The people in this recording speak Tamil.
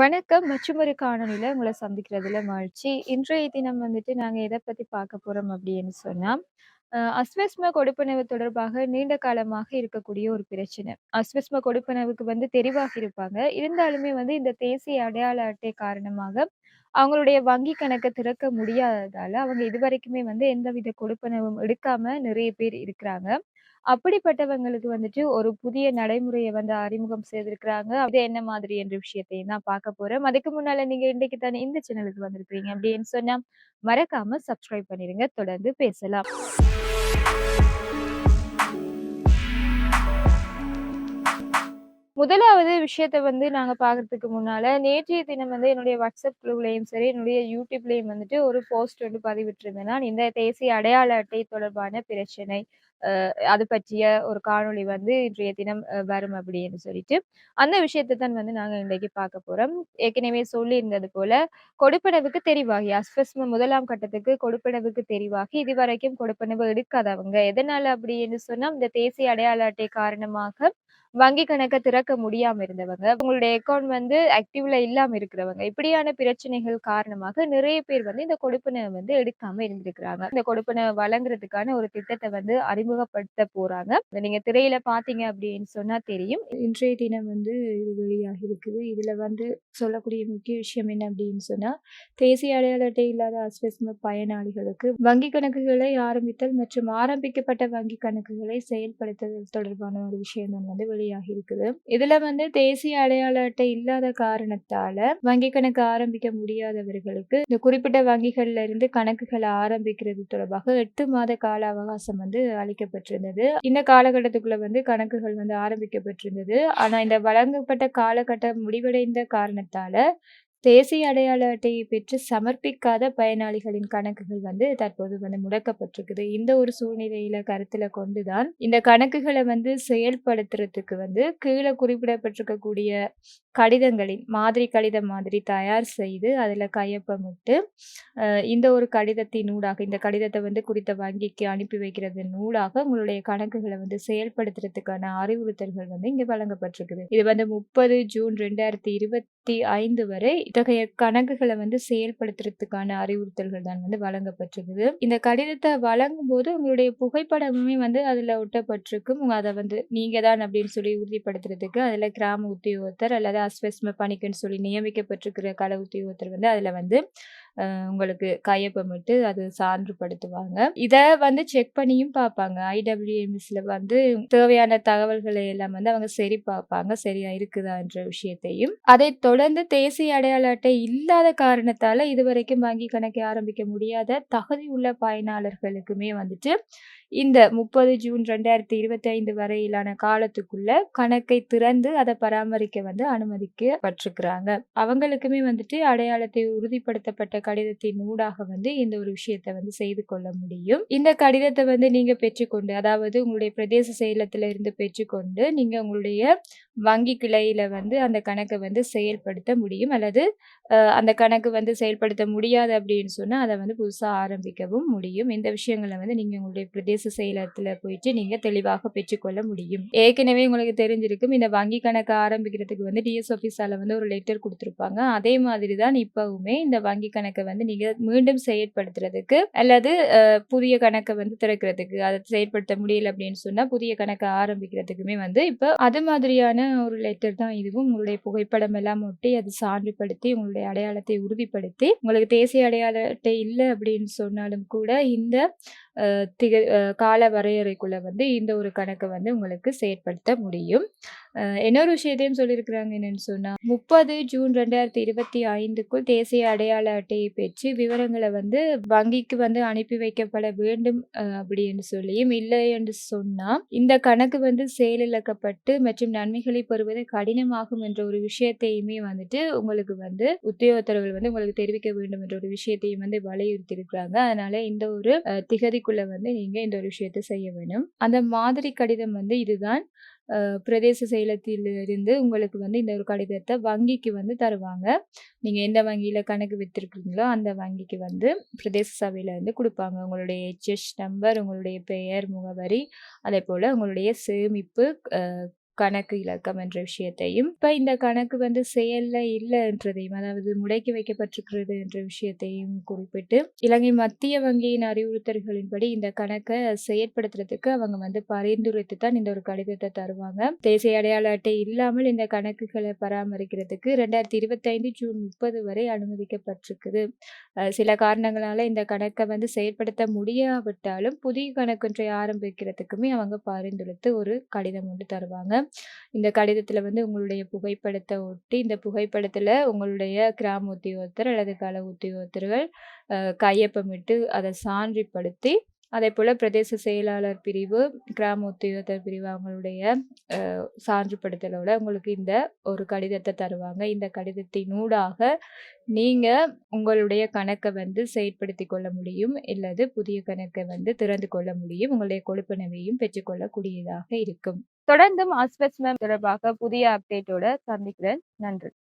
வணக்கம். மற்றுமொரு காணொளியில உங்களை சந்திக்கிறதுல மகிழ்ச்சி. இன்றைய தினம் வந்துட்டு நாங்க எதை பத்தி பார்க்க போறோம் அப்படின்னு சொன்னா, அஸ்வஸ்ம கொடுப்பனவு தொடர்பாக நீண்ட காலமாக இருக்கக்கூடிய ஒரு பிரச்சனை. அஸ்வஸ்ம கொடுப்பனவுக்கு வந்து தெரிவாக இருப்பாங்க. இருந்தாலுமே வந்து இந்த தேசிய அடையாள அட்டை காரணமாக அவங்களுடைய வங்கி கணக்க திறக்க முடியாததால, அவங்க இதுவரைக்குமே வந்து எந்தவித கொடுப்பனவும் எடுக்காம நிறைய பேர் இருக்கிறாங்க. அப்படிப்பட்டவங்களுக்கு வந்துட்டு ஒரு புதிய நடைமுறைய வந்து அறிமுகம் செய்திருக்கிறாங்க. அது என்ன மாதிரி என்ற விஷயத்தையும் தான் பார்க்க போறோம். அதுக்கு முன்னால நீங்க இன்னைக்கு தானே இந்த சேனலுக்கு வந்திருக்கிறீங்க அப்படின்னு சொன்னா, மறக்காம சப்ஸ்கிரைப் பண்ணிருங்க. தொடர்ந்து பேசலாம். முதலாவது விஷயத்த வந்து நாங்க பார்க்கறதுக்கு முன்னால, நேற்றைய தினம் வந்து என்னுடைய வாட்ஸ்அப் குழுவுலயும் சரி, என்னுடைய யூடியூப்லயும் வந்துட்டு ஒரு போஸ்ட் வந்து பதிவிட்டிருந்தேன் நான். இந்த தேசிய அடையாள அட்டை தொடர்பான பிரச்சனை. அது பற்றிய ஒரு காணொளி வந்து இன்றைய தினம் வரும் அப்படின்னு சொல்லிட்டு. அந்த விஷயத்தை தான் வந்து நாங்க இன்றைக்கு பார்க்க போறோம். ஏற்கனவே சொல்லியிருந்தது போல, கொடுப்பனவுக்கு தெரிவாகி அஸ்வஸ்ம முதலாம் கட்டத்துக்கு கொடுப்பனவுக்கு தெரிவாகி, இதுவரைக்கும் கொடுப்பனவு எடுக்காதவங்க. எதனால அப்படின்னு சொன்னா, இந்த தேசிய அடையாள அட்டை காரணமாக வங்கி கணக்கை திறக்க முடியாம இருந்தவங்க, உங்களுடைய அக்கவுண்ட் வந்து ஆக்டிவ்ல இல்லாம இருக்கிறவங்க, இப்படியான பிரச்சனைகள் காரணமாக நிறைய பேர் வந்து இந்த கொடுப்பனவ வந்து எடுக்காம இருந்திருக்கிறாங்க. இந்த கொடுப்பனை வழங்குறதுக்கான ஒரு திட்டத்தை வந்து அறிமுகப்படுத்த போறாங்க. நீங்க திரையில பார்த்தீங்க அப்படின்னு சொன்னா தெரியும். இன்றைய தினம் வந்து இது வெளியாக இருக்குது. இதுல வந்து சொல்லக்கூடிய முக்கிய விஷயம் என்ன அப்படின்னு சொன்னா, தேசிய அடையாள அட்டை இல்லாத அஸ்வஸ்ம பயனாளிகளுக்கு வங்கி கணக்குகளை ஆரம்பித்தல் மற்றும் ஆரம்பிக்கப்பட்ட வங்கி கணக்குகளை செயல்படுத்துதல் தொடர்பான ஒரு விஷயம் தான் வந்து வெளியாகி இருக்குது. இதுல வந்து தேசிய அடையாள அட்டை இல்லாத காரணத்தால வங்கி கணக்கு ஆரம்பிக்க முடியாதவர்களுக்கு இந்த குறிப்பிட்ட வங்கிகள்ல இருந்து கணக்குகளை ஆரம்பிக்கிறது தொடர்பாக எட்டு மாத கால அவகாசம் வந்து ஆரம்பிக்கப்பட்டிருந்தது இந்த காலகட்டத்துக்குள்ள வந்து கணக்குகள் வந்து ஆரம்பிக்கப்பட்டிருந்தது. ஆனா இந்த வழங்கப்பட்ட காலகட்டம் முடிவடைந்த காரணத்தால தேசிய அடையாள அட்டையை பெற்று சமர்ப்பிக்காத பயனாளிகளின் கணக்குகள் வந்து தற்போது வந்து முடக்கப்பட்டிருக்குது. இந்த ஒரு சூழ்நிலையில கருத்துல கொண்டுதான் இந்த கணக்குகளை வந்து செயல்படுத்துறதுக்கு வந்து கீழே குறிப்பிடப்பட்டிருக்கக்கூடிய கடிதங்களின் மாதிரி கடிதம் மாதிரி தயார் செய்து அதில் கையொப்பமிட்டு இந்த ஒரு கடிதத்தின் ஊடாக இந்த கடிதத்தை வந்து குறித்த வங்கிக்கு அனுப்பி வைக்கிறது நூலாக உங்களுடைய கணக்குகளை வந்து செயல்படுத்துறதுக்கான அறிவுறுத்தல்கள் வந்து இங்கே வழங்கப்பட்டிருக்குது. இது வந்து 30 ஜூன் 2025 வரை இத்தகைய கணக்குகளை வந்து செயல்படுத்துறதுக்கான அறிவுறுத்தல்கள் தான் வந்து வழங்கப்பட்டிருக்குது. இந்த கடிதத்தை வழங்கும்போது உங்களுடைய புகைப்படமுமே வந்து அதில் ஒட்டப்பட்டிருக்கும். அதை வந்து நீங்க தான் அப்படின்னு சொல்லி உறுதிப்படுத்துறதுக்கு அதில் கிராம உத்தியோகத்தர் அல்லது அஸ்வஸ்ம பணிக்குன்னு சொல்லி நியமிக்கப்பட்டிருக்கிற கள உத்தியோகத்தர் வந்து அதில் வந்து உங்களுக்கு கையொப்பமிட்டு அது சான்றுபடுத்துவாங்க. இதை வந்து செக் பண்ணியும் பார்ப்பாங்க. ஐடபிள்யூஎம்எஸ்ல வந்து தேவையான தகவல்களை எல்லாம் வந்து அவங்க சரி பார்ப்பாங்க. சரியா இருக்குதா என்ற விஷயத்தையும். அதை தொடர்ந்து தேசிய அடையாள அட்டை இல்லாத காரணத்தால இதுவரைக்கும் வங்கி கணக்கை ஆரம்பிக்க முடியாத தகுதி உள்ள பயனாளர்களுக்குமே வந்துட்டு இந்த 30 ஜூன் 2025 வரையிலான காலத்துக்குள்ள கணக்கை திறந்து அதை பராமரிக்க வந்து அனுமதிக்கப்பட்டிருக்கிறாங்க. அவங்களுக்குமே வந்துட்டு அடையாளத்தை உறுதிப்படுத்தப்பட்ட கடிதத்தின் ஊடாக வந்து இந்த ஒரு விஷயத்த வந்து செய்து கொள்ள முடியும். இந்த கடிதத்தை வந்து நீங்க பெற்றுக்கொண்டு அதாவது உங்களுடைய பிரதேச செயலத்துல இருந்து பெற்றுக்கொண்டு நீங்க உங்களுடைய வங்கி கிளையில வந்து அந்த கணக்கை வந்து செயல்படுத்த முடியும். அல்லது அந்த கணக்கு வந்து செயல்படுத்த முடியாது அப்படின்னு சொன்னா அதை வந்து புதுசா ஆரம்பிக்கவும் முடியும். இந்த விஷயங்களை வந்து நீங்க உங்களுடைய பிரதேச செயலத்துல போயிட்டு நீங்க தெளிவாக பெற்றுக்கொள்ள முடியும். ஏற்கனவே உங்களுக்கு தெரிஞ்சிருக்கும். இந்த வங்கி கணக்கு ஆரம்பிக்கிறதுக்கு வந்து டிஎஸ் ஆஃபீஸால வந்து ஒரு லெட்டர் கொடுத்துருப்பாங்க அதே மாதிரி தான் இப்பவுமே இந்த வங்கி கணக்கு வந்து நீங்கள் மீண்டும் செயற்படுத்துறதுக்கு அல்லது புதிய கணக்கை வந்து திறக்கிறதுக்கு அதை செயற்படுத்த முடியல அப்படின்னு சொன்னால் புதிய கணக்கை ஆரம்பிக்கிறதுக்குமே வந்து இப்போ அது மாதிரியான ஒரு லெட்டர் தான் இதுவும். உங்களுடைய புகைப்படம் எல்லாம் ஒட்டி அது சான்றுபடுத்தி உங்களுடைய அடையாளத்தை உறுதிப்படுத்தி உங்களுக்கு தேசிய அடையாள அட்டை அப்படின்னு சொன்னாலும் கூட இந்த திக கால வரையறைக்குள்ள வந்து இந்த ஒரு கணக்கை வந்து உங்களுக்கு செயற்படுத்த முடியும். இன்னொரு விஷயத்தையும் சொல்லியிருக்கிறாங்க என்னன்னு சொன்னால் முப்பது ஜூன் 2025க்குள் தேசிய அடையாள அட்டையை பெற்று விவரங்களை வந்து வங்கிக்கு வந்து அனுப்பி வைக்கப்பட வேண்டும் அப்படின்னு சொல்லியும், இல்லை என்று சொன்னால் இந்த கணக்கு வந்து செயலிழக்கப்பட்டு மற்றும் நன்மைகளை பெறுவது கடினமாகும் என்ற ஒரு விஷயத்தையுமே வந்துட்டு உங்களுக்கு வந்து உத்தியோகத்தர்கள் வந்து உங்களுக்கு தெரிவிக்க வேண்டும் என்ற ஒரு விஷயத்தையும் வந்து வலியுறுத்தியிருக்கிறாங்க. அதனால இந்த ஒரு திகதி திகதிக்குள்ள வந்து நீங்க இந்த ஒரு விஷயத்த செய்ய வேணும். அந்த மாதிரி கடிதம் வந்து இதுதான். பிரதேச செயலத்திலிருந்து உங்களுக்கு வந்து இந்த ஒரு கடிதத்தை வங்கிக்கு வந்து தருவாங்க. நீங்க எந்த வங்கியில கணக்கு வைத்திருக்கீங்களோ அந்த வங்கிக்கு வந்து பிரதேச சபையில வந்து கொடுப்பாங்க உங்களுடைய எச்எஸ் நம்பர், உங்களுடைய பெயர், முகவரி, அதே போல் உங்களுடைய சேமிப்பு கணக்கு இலக்கம் என்ற விஷயத்தையும், இப்ப இந்த கணக்கு வந்து செயல்ல இல்லன்றதையும், அதாவது முடக்கி வைக்கப்பட்டிருக்கிறது என்ற விஷயத்தையும் குறிப்பிட்டு, இலங்கை மத்திய வங்கியின் அறிவுறுத்தல்களின்படி இந்த கணக்கை செயற்படுத்துறதுக்கு அவங்க வந்து பரிந்துரைத்து தான் இந்த ஒரு கடிதத்தை தருவாங்க. தேசிய அடையாள அட்டை இல்லாமல் இந்த கணக்குகளை பராமரிக்கிறதுக்கு 2025 ஜூன் 30 வரை அனுமதிக்கப்பட்டிருக்குது. சில காரணங்களால இந்த கணக்கை வந்து செயற்படுத்த முடியாவிட்டாலும், புதிய கணக்கொன்றை ஆரம்பிக்கிறதுக்குமே அவங்க பரிந்துரைத்து ஒரு கடிதம் ஒன்று தருவாங்க. இந்த கடிதத்தில் வந்து உங்களுடைய புகைப்படத்தை ஒட்டி, இந்த புகைப்படத்தில் உங்களுடைய கிராம உத்தியோகத்தர் அல்லது கள உத்தியோகத்தர்கள் கையொப்பமிட்டு அதை சான்றிப்படுத்தி, அதே போல் பிரதேச செயலாளர் பிரிவு, கிராம உத்தியோகத்தர் பிரிவு அவங்களுடைய அ சான்றுப்படுத்தலோட உங்களுக்கு இந்த ஒரு கடிதத்தை தருவாங்க. இந்த கடிதத்தினூடாக நீங்கள் உங்களுடைய கணக்கை வந்து செயற்படுத்தி கொள்ள முடியும். இல்லது புதிய கணக்கை வந்து திறந்து கொள்ள முடியும். உங்களுடைய கொடுப்பனவையும் பெற்றுக்கொள்ளக்கூடியதாக இருக்கும். தொடர்ந்தும் ஆஸ்பெஸ்மம் தொடர்பாக புதிய அப்டேட்டோட சந்திக்கிறேன். நன்றி.